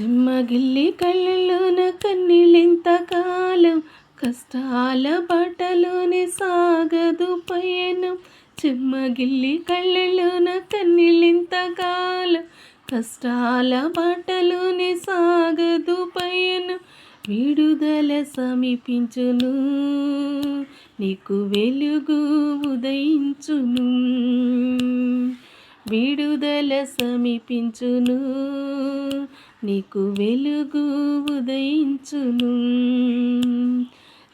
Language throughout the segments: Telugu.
చెమ్మగిల్లి కళ్ళలోన కన్నీళ్ళెంత కాలం? కష్టాల బాటలోనే సాగదు పయనం. చెమ్మగిల్లి కళ్ళలోన కన్నీళ్ళెంత కాలం? కష్టాల బాటలోనే సాగదు పయనం. విడుదల సమీపించును నీకు వెలుగు ఉదయించును. విడుదల సమీపించును. నీకు వెలుగు ఉదయించును.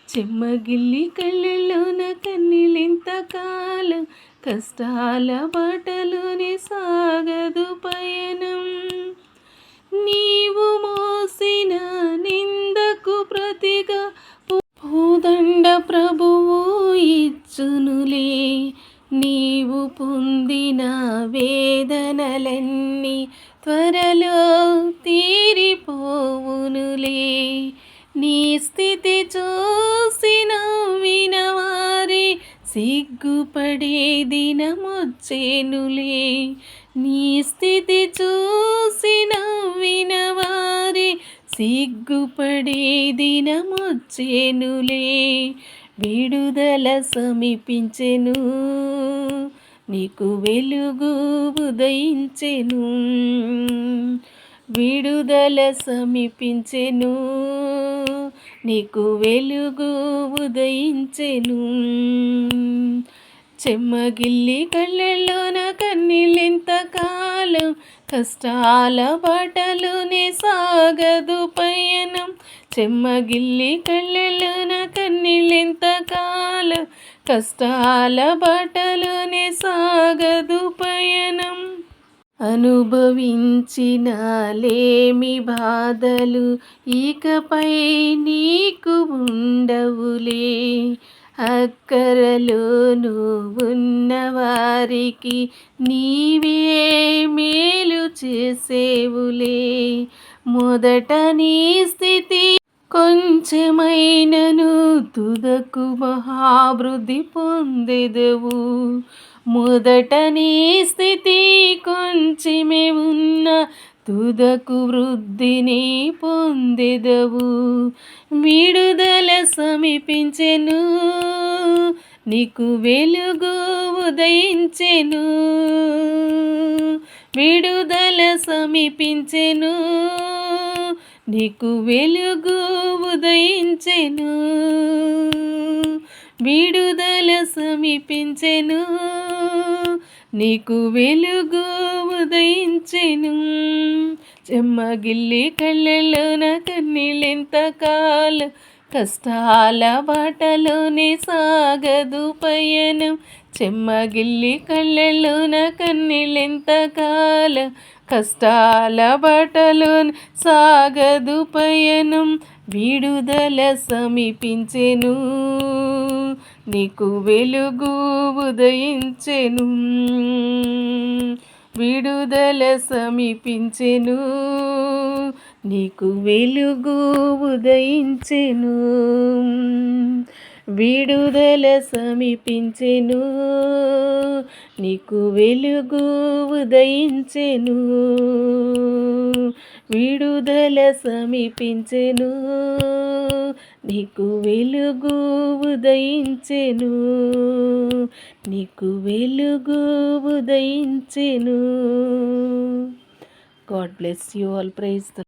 చెమ్మగిల్లి కళ్ళలోన కన్నీళ్ళెంత కాలం కష్టాల బాటలోనే సాగదు పయనం. నీవు మోసిన నిందకు ప్రతిగా భూదండ ప్రభువు ఇచ్చునులే. నీవు పొందిన వేదనలన్నీ త్వరలో తీరిపోవునులే. నీ స్థితి చూసిన వినవారి సిగ్గుపడే దినమొచ్చేనులే. నీ స్థితి చూసిన వినవారి సిగ్గుపడే దినమొచ్చేనులే. విడుదల సమీపించెను నీకు వెలుగు ఉదయించెను. విడుదల సమీపించెను నీకు వెలుగు ఉదయించెను. చెమ్మగిల్లి కళ్ళల్లోన కన్నీళ్ళెంత కాలం కష్టాల బాటలోనే సాగదు పయనం చెమ్మగిల్లి కళ్ళలోన కన్నీళ్ళెంత కాలం? కష్టాల బాటలోనే సాగదు పయనం. అనుభవించిన లేమి బాధలు? ఇకపై నీకు ఉండవులే. అక్కరలోను ఉన్నవారికి నీవే మేలు చేసేవులే. మొదట నీ స్థితి కొంచెమైనను తుదకు మహావృద్ధి పొందెదవు. మొదట నీ స్థితి కొంచెమే ఉన్న తుదకు వృద్ధిని పొందెదవు. విడుదల సమీపించెను నీకు వెలుగు ఉదయించెను. విడుదల సమీపించెను నీకు వెలుగు ఉదయించెను విడుదల సమీపించెను. నీకు వెలుగు ఉదయించెను చెమ్మగిల్లి కళ్ళలోన కన్నీళ్ళెంత కాలం కష్టాల బాటలోనే సాగదు పయనం. చెమ్మగిల్లి కళ్ళలోన కన్నీళ్ళెంత కాలం? కష్టాల బాటలోనే సాగదు పయనం. విడుదల సమీపించెను. నీకు వెలుగు ఉదయించెను. విడుదల సమీపించెను. నీకు వెలుగు ఉదయించెను విడుదల సమీపించెను. నీకు వెలుగు ఉదయించెను విడుదల సమీపించెను. నీకు వెలుగు ఉదయించెను నీకు వెలుగు ఉదయించెను. God bless you all praise